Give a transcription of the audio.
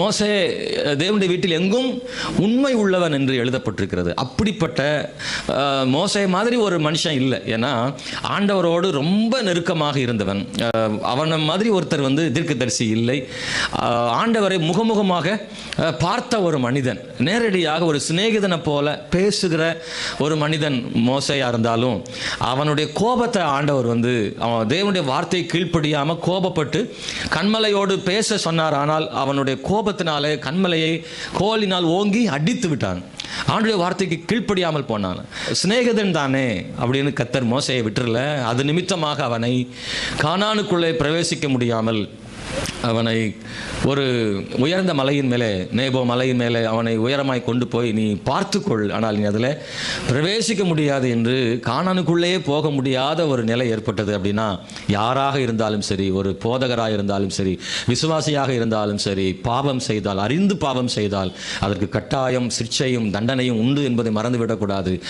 மோசே தேவனுடைய வீட்டில் எங்கும் உண்மை உள்ளவன் என்று எழுதப்பட்டிருக்கிறது. அப்படிப்பட்ட மோசை மாதிரி ஒரு மனுஷன் இல்லை. ஏன்னா ஆண்டவரோடு ரொம்ப நெருக்கமாக இருந்தவன். அவனை மாதிரி ஒருத்தர் வந்து தீர்க்கதரிசி இல்லை. ஆண்டவரை முகமுகமாக பார்த்த ஒரு மனிதன் நேரடியாக ஒரு சிநேகிதனை போல பேசுகிற ஒரு மனிதன் மோசையாக இருந்தாலும் அவனுடைய கோபத்தை ஆண்டவர் வந்து அவன் தேவனுடைய வார்த்தையை கீழ்ப்படியாமல் கோபப்பட்டு கண்மலையோடு பேச சொன்னார். ஆனால் அவனுடைய கோபத்தினால கண்மலையை கோலினால் ஓங்கி அடித்து விட்டான். ஆண்டுடைய வார்த்தைக்கு கீழ்ப்படியாமல் போனான். சிநேகிதன் தானே அப்படின்னு கத்தர் மோசையை விட்டுறல. அது நிமித்தமாக அவனை கானானுக்குள்ளே பிரவேசிக்க முடியாமல் அவனை ஒரு உயர்ந்த மலையின் மேலே நேபோ மலையின் மேலே அவனை உயரமாய் கொண்டு போய் நீ பார்த்துக்கொள். ஆனால் நீ அதில் பிரவேசிக்க முடியாது என்று காணனுக்குள்ளேயே போக முடியாத ஒரு நிலை ஏற்பட்டது அப்படின்னா யாராக இருந்தாலும் சரி ஒரு போதகராக இருந்தாலும் சரி விசுவாசியாக இருந்தாலும் சரி பாவம் செய்தால் அறிந்து பாவம் செய்தால் அதற்கு கட்டாயம் சிக்ஷையும் தண்டனையும் உண்டு என்பதை மறந்துவிடக்கூடாது.